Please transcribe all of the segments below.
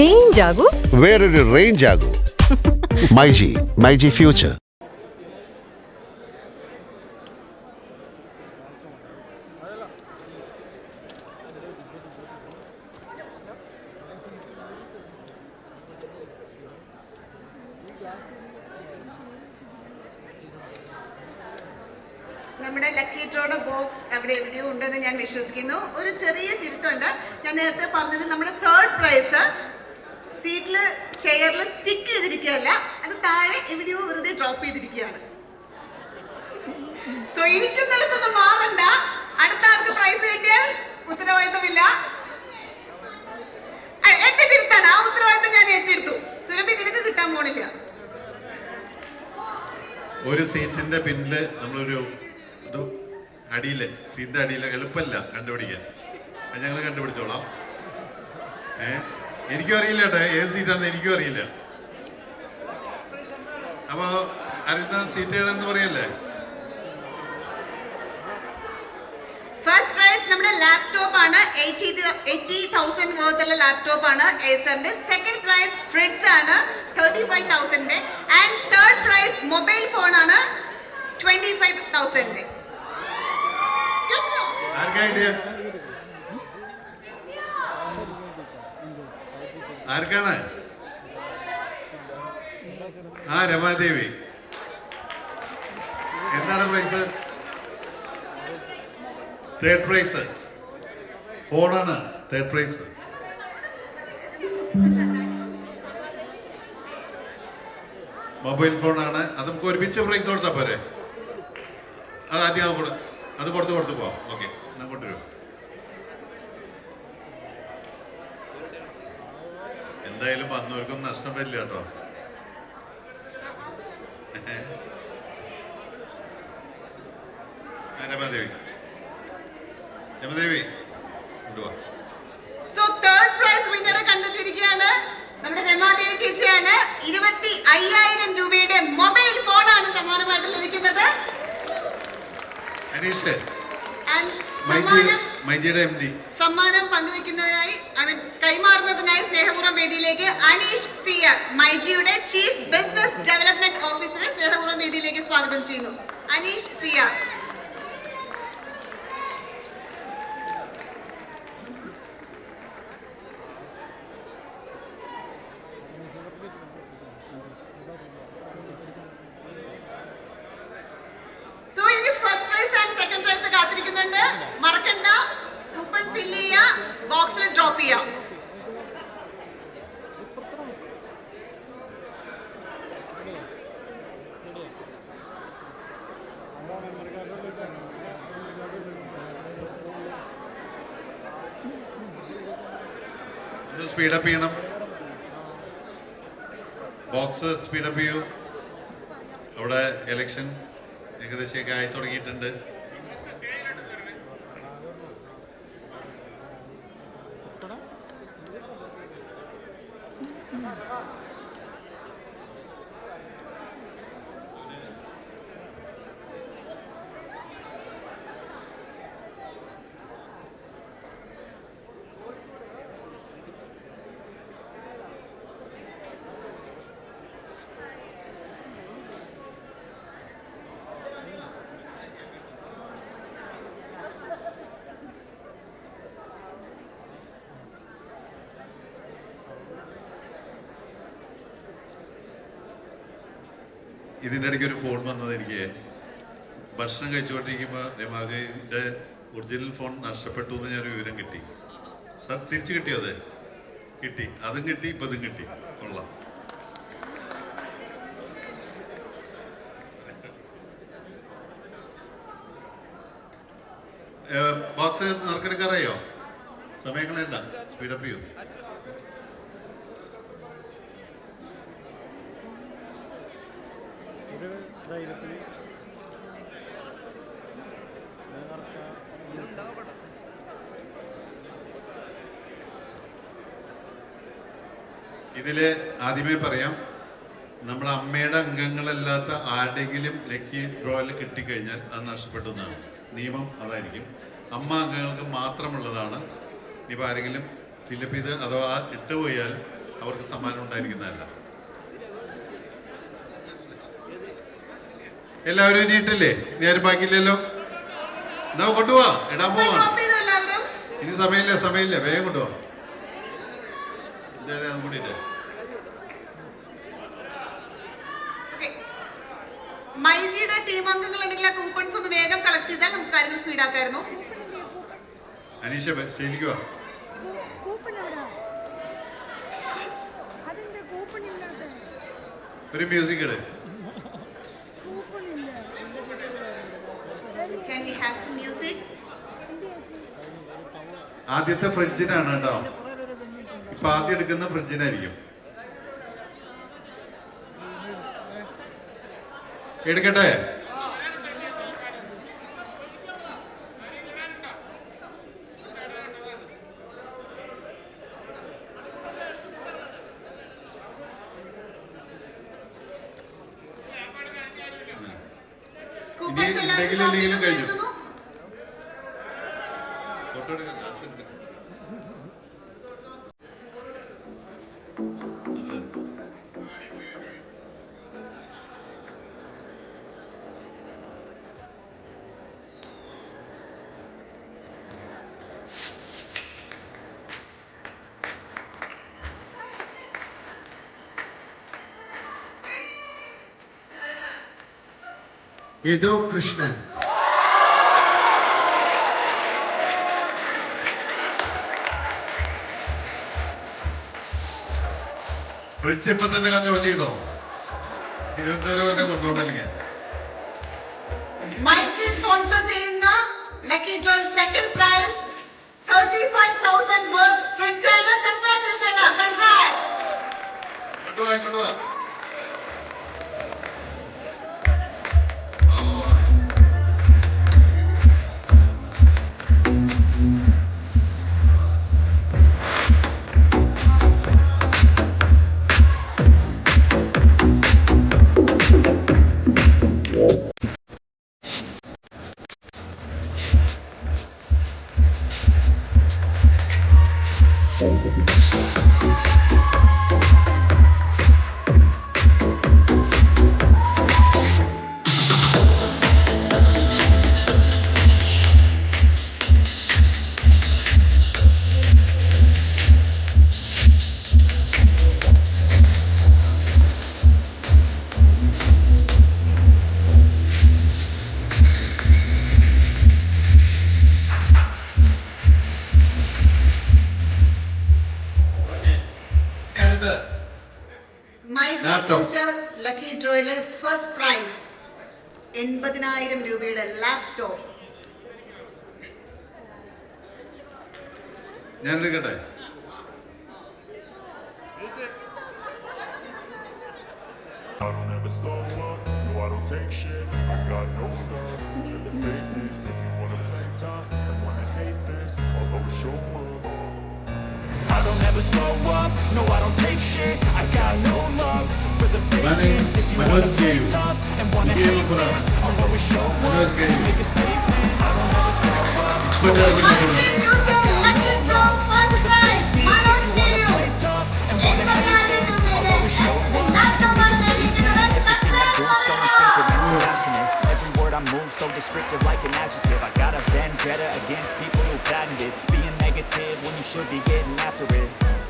Change ആകൂ വേറൊരു range ആകൂ myG myG future. നമ്മുടെ lucky ഡ്രോയുടെ ബോക്സ് അവിടെ എവിടെയോ ഉണ്ടെന്ന് ഞാൻ വിശ്വസിക്കുന്നു. ഒരു ചെറിയ തിരുത്തുണ്ട്. ഞാൻ നേരത്തെ പറഞ്ഞത് നമ്മുടെ തേർഡ് പ്രൈസ് സീറ്റിൽ ചെയറിൽ സ്റ്റിക്ക് ചെയ്തിരിക്കുകയല്ല അത് താഴെ എവിടെയോ വെറുതെ ഡ്രോപ്പ് ചെയ്തിരിക്കുകയാണ്. സോ ഇരിക്കുന്നിടത്തൊന്നും മാറണ്ട. അടുത്ത ആൾക്ക് പ്രൈസ് കിട്ടിയാൽ ഉത്തരവാദിത്തമില്ല. എന്റെ തിരുത്താണ് ആ ഉത്തരവാദിത്തം ഞാൻ ഏറ്റെടുത്തു. സുരഭി നിനക്ക് കിട്ടാൻ പോണില്ല. ഒരു സീറ്റിന്റെ പിന്നിൽ നമ്മളൊരു അടിയിൽ സീറ്റിന്റെ അടിയിൽ എളുപ്പമല്ല കണ്ടുപിടിക്കാൻ. ഞങ്ങൾ കണ്ടുപിടിച്ചോളാം. ഏ? എനിക്കും അറിയില്ല കേട്ടോ. ഏത് സീറ്റാണെന്ന് എനിക്കും അറിയില്ല. അപ്പൊ അരുന്ന സീറ്റ് ഏതാണെന്ന് പറയല്ലേ? ഫസ്റ്റ് പ്രൈസ് നമ്മുടെ ലാപ്ടോപ്പ് ആണ്. എയ്റ്റി തൗസൻഡ് വേർത്തുള്ള ലാപ്ടോപ്പ് ആണ് ഏസറിന്റെ സെക്കൻഡ് പ്രൈസ് ഫ്രിഡ്ജ് ആണ്. Thirty five തൗസൻഡിന്റെ and third prize mobile phone ആണ് ട്വന്റി ഫൈവ് തൗസൻഡിന്റെ ആർക്കാ ആർക്കാണ്? ആ രമാദേവി. എന്താണ് പ്രൈസ് തേർഡ് പ്രൈസ് ഫോണാണ് തേർഡ് പ്രൈസ് മൊബൈൽ ഫോണാണ് അത് നമുക്ക് ഒരുമിച്ച് പ്രൈസ് കൊടുത്താൽ പോരെ? അത് ആദ്യം അത് കൊടു അത് കൊടുത്ത് കൊടുത്ത് പോവാം. ഓക്കെ എന്നാ കൊണ്ടുവരും എന്തായാലും വന്നവർക്കൊന്നും നഷ്ടം വരില്ല കേട്ടോ. രമാദേവി. രമാദേവി കൊണ്ടുപോവാ സോ തേർഡ് പ്രൈസ് വിന്നറെ കണ്ടെത്തിയിരിക്കുകയാണ് നമ്മുടെ രമാദേവി ചേച്ചിയാണ്. ഇരുപത്തി അയ്യായിരം രൂപയുടെ മൊബൈൽ ഫോൺ ആണ് സമ്മാനമായിട്ട് ലഭിക്കുന്നത്. അനീഷ് സമ്മാനം മൈജിയുടെ എം ഡി സമ്മാനം പങ്കുവെക്കുന്നതിനായി മീൻ കൈമാറുന്നതിനായി സ്നേഹപൂർവം വേദിയിലേക്ക് അനീഷ് സി ആർ മൈജിയുടെ ചീഫ് ബിസിനസ് ഡെവലപ്മെന്റ് ഓഫീസറെ സ്നേഹപൂർവം വേദിയിലേക്ക് സ്വാഗതം ചെയ്യുന്നു. Aneesh C R. മറക്കണ്ട. ബോക്സിൽ ഡ്രോപ്പ് ചെയ്യാം ഇത് സ്പീഡപ്പ് ചെയ്യണം. ബോക്സ് സ്പീഡപ്പ് ചെയ്യൂ. അവിടെ ഇലക്ഷൻ ഏകദേശമൊക്കെ ആയി തുടങ്ങിയിട്ടുണ്ട്. ഇതിന്റെ ഇടയ്ക്ക് ഒരു ഫോൺ വന്നത് എനിക്ക് ഭക്ഷണം കഴിച്ചുകൊണ്ടിരിക്കുമ്പോൾ രമാദേവിന്റെ ഒറിജിനൽ ഫോൺ നഷ്ടപ്പെട്ടു എന്ന് ഞാൻ വിവരം കിട്ടി. സാർ തിരിച്ചു കിട്ടിയോ അത്? കിട്ടി. അതും കിട്ടി ഇപ്പം ഇതും കിട്ടി. കൊള്ളാം. ബോക്സ് നറുക്കെടുക്കാറായോ? സമയങ്ങളെ സ്പീഡപ്പ് ചെയ്യൂ. ഇതിൽ ആദ്യമേ പറയാം നമ്മുടെ അമ്മയുടെ അംഗങ്ങളല്ലാത്ത ആരുടെങ്കിലും ലക്കി ഡ്രോയിൽ കിട്ടിക്കഴിഞ്ഞാൽ അത് നഷ്ടപ്പെട്ടതാണ് നിയമം അതായിരിക്കും. അമ്മ അംഗങ്ങൾക്ക് മാത്രമുള്ളതാണ്. ഇനിയിപ്പോൾ ആരെങ്കിലും ഫിലിപ്പ് ചെയ്ത് അഥവാ ഇട്ടുപോയാൽ അവർക്ക് സമ്മാനം ഉണ്ടായിരിക്കുന്നതല്ല. എല്ലാവരും ഇനിയിട്ടില്ലേ ഇനി ആരും ബാക്കിയില്ലല്ലോ? എന്നാ കൊണ്ടുപോവാ ഇടാൻ പോവാണ് ഇനി സമയമില്ല സമയമില്ല. വേഗം കൊണ്ടുപോവാ ഇതേ അതും കൂടി ഇട്ടേ. Okay. മൈജിയുടെ ടീം അംഗങ്ങൾ ഉണ്ടെങ്കിൽ ആ കൂപ്പൺസ് ഒന്ന് വേഗം കളക്ട് ചെയ്താൽ നമുക്ക് കാര്യങ്ങൾ സ്പീഡ് ആക്കായിരുന്നു. അനീഷ സ്റ്റേജിലേക്ക് വാ. ഒരു മ്യൂസിക് ഇട് കൂപ്പൺ ഇല്ല ആദ്യത്തെ ഫ്രിഡ്ജിനാണ് കേട്ടോ. ഇപ്പൊ ആദ്യം എടുക്കുന്ന ഫ്രിഡ്ജിനായിരിക്കും. എടുക്കട്ടെ Coupons ഇനി ചെയ്തെന്ന് കഴിഞ്ഞു. യദു കൃഷ്ണൻ. ഫ്രിഡ്ജ് ഇപ്പൊ തന്നെ ചെയ്തോ ഇരുപത്തിരണ്ട് തന്നെ കൊണ്ടുപോകണമെങ്കിൽ. മൈജി സ്പോൺസർ ചെയ്യുന്ന lucky ഡ്രോൾ second prize thirty five thousand worth fridge ആണ് കൺഗ്രാറ്റ്സ് ചേട്ടാ കൺഗ്രാറ്റ്സ് കൊണ്ടുപോവാ കൊണ്ടുപോവാ ഫസ്റ്റ് പ്രൈസ് എൺപതിനായിരം രൂപയുടെ ലാപ്ടോപ്പ് ഞാൻ എടുക്കട്ടെ I don't ever slow up, no I don't take shit I got no love for the fakeness If you wanna play tough and wanna hate this I'll always show up I don't ever slow up, no I don't take shit My name, my hood gave you. You gave up on us. My hood gave you. Put that in your I move so descriptive like an adjective I got a vendetta against people who patented Being negative when you should be getting after it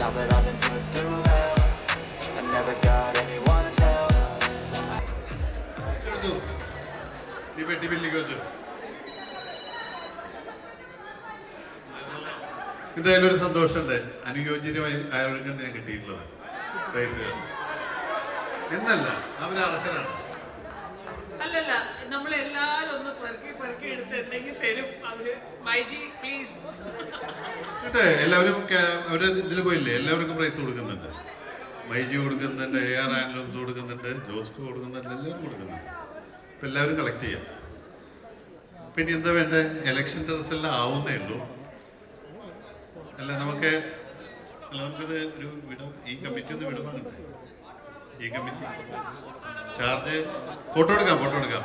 now that I've been put through hell, I never got anyone's help. ഈ പെട്ടി ബില്ലിക്ക് വെച്ചു. എന്തായാലും ഒരു സന്തോഷമുണ്ട്. അനുയോജ്യമായി ആയവർക്ക് ഞാൻ കിട്ടിയിട്ടുള്ളത്. Price. എന്നല്ല അവർ അർഹരാണ് അല്ലല്ല കേട്ടെ എല്ലാവരും അവർ ഇതിൽ പോയില്ലേ? എല്ലാവർക്കും പ്രൈസ് കൊടുക്കുന്നുണ്ട്. മൈജി കൊടുക്കുന്നുണ്ട് എ ആർ ആൻഡ്ലൂംസ് കൊടുക്കുന്നുണ്ട് ജോസ്കോ കൊടുക്കുന്നുണ്ട് എല്ലാവരും കൊടുക്കുന്നുണ്ട്. അപ്പൊ എല്ലാവരും കളക്ട് ചെയ്യാം. പിന്നെ എന്താ വേണ്ടത് ഇലക്ഷന്റെ റിസൾട്ട് ആവുന്നേ ഉള്ളൂ. അല്ല നമുക്ക് നമുക്കിത് ഒരു വിട ഈ കമ്മിറ്റി ഒന്ന് വിടവാനുണ്ട് ഈ കമ്മിറ്റി ചാർജ് ഫോട്ടോ എടുക്കാം ഫോട്ടോ എടുക്കാം.